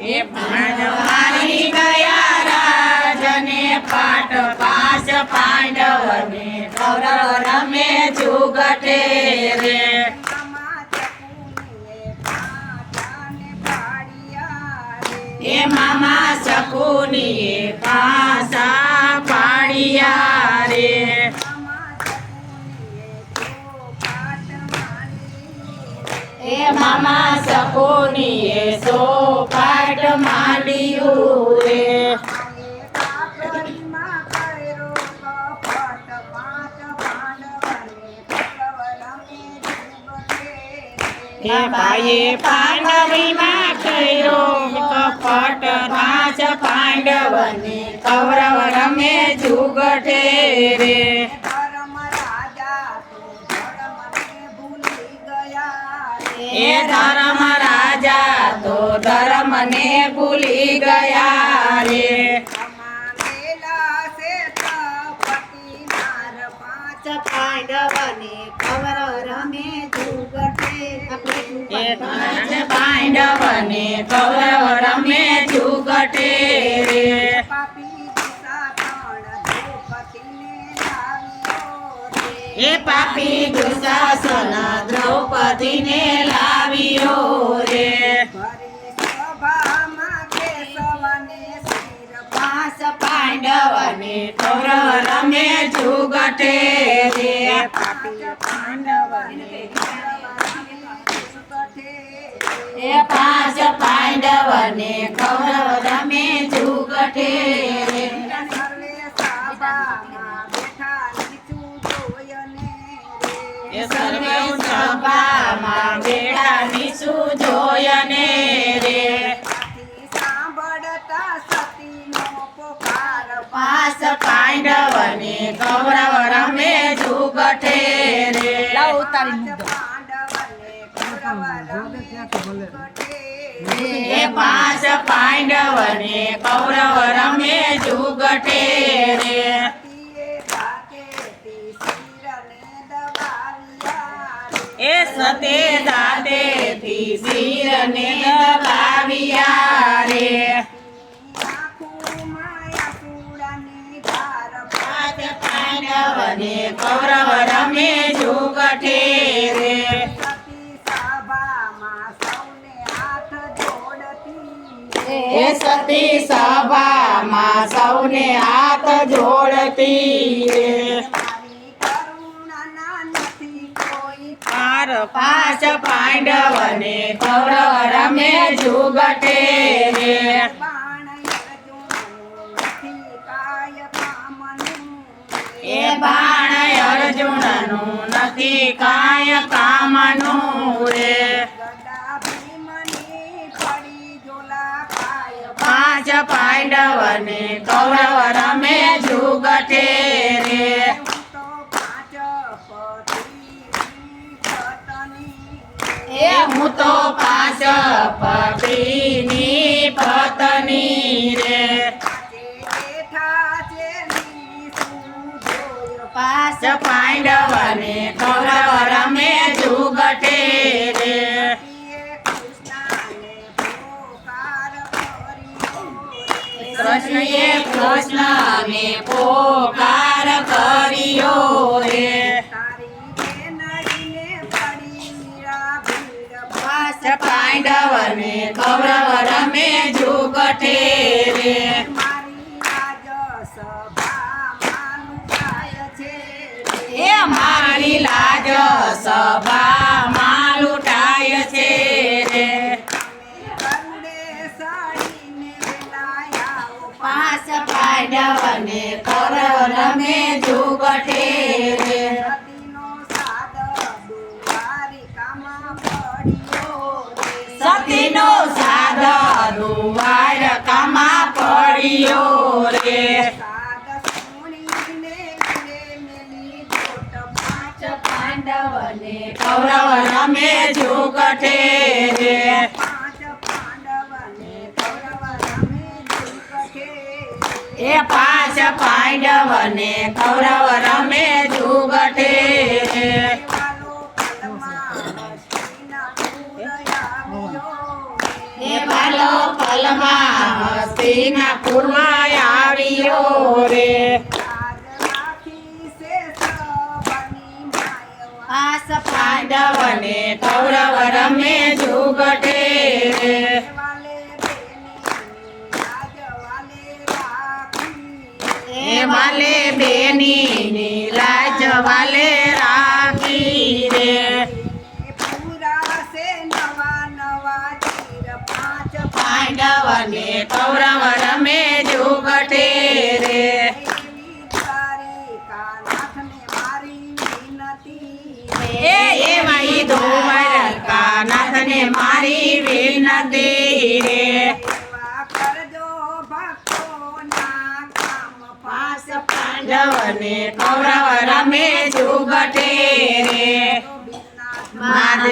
એ પાંડવ મારી ગયા રાજને પાટ પાસ પાંડવને કૌરવ રમે જુગટે રે. શકુની એ મામા શકુનીએ પાસા કૌરવ રમે જુગટે એ ભાઈએ પાંડવીમાં કર્યો કપટ પાંચ પાંડવને કૌરવ રમે જુગટે રે ધર્મ રાજા તો ધર્મને ભૂલી ગયા રે એ ધર્મ રાજા તો ધર્મને ભૂલી ગયા રે. પાંડવને કવર રમે જુગટે એ પાંડવને કૌરવ રમે જુગટે રે પાપી દિશા દ્રૌપદીને લાવ્યો રે. એ પાપી દુશાસન દ્રૌપદીને લાવ્યો રે. પાંડવને કૌરવ રમે જુગટે રે પાંચ પાંડવને કૌરવ રમે જુગટે એ પાંચ પાંડવને કૌરવ રમે જુગટે રે સર્વે સભામાં બેઠા નીચું જોયને એ સર્વે સભામાં બેડા નીસું જોયને રે એ પાંચ પાંડવને કૌરવ રમે જુગટે રે રે. એ સતે દાદેથી શિરને દબાવ્યા રે પાંડવને કૌરવ જોડતી એ સતી સભામાં સૌને હાથ જોડતી રે મારી કરુણાના નથી કોઈ પાર પાંચ પાંડવને કૌરવ રમે જુગટે રે બાણ અર્જુનનું નથી કાય કામનું એ બાણ અર્જુનનું નથી કાંય કામનું પાંડવને કૌરવ રમે જુગટે રે. એ હું તો પાંચ પતિની પત્ની રે. પાંચ પાંડવને કૌરવ રમે જુગટે રે. રે. કૃષ્ણએ અમે પોકાર કર્યો રે પાંડવને કૌરવ રમે જુગઠે રે એ મારી લાજ સભામાં પાંડવને કૌરવ રમે જુગટે રે. સતીનો સાદ દુવાર દ્વારકામાં પડ્યો રે. પાંડવને કૌરવ રમે જુગટે રે. એ પાંચ પાંડવને કૌરવ રમે જુગટે. એ પાલો પલમાં હસ્તિના આવ્યો રે. પાંચ પાંડવને કૌરવ રમે ભવાની કૌરવણ મે જુગટે રે એ એ મહી ધૂમર કાનાથને મારી વિનતી રે પાંડવને કૌરવ રમે જુગટે રે મારી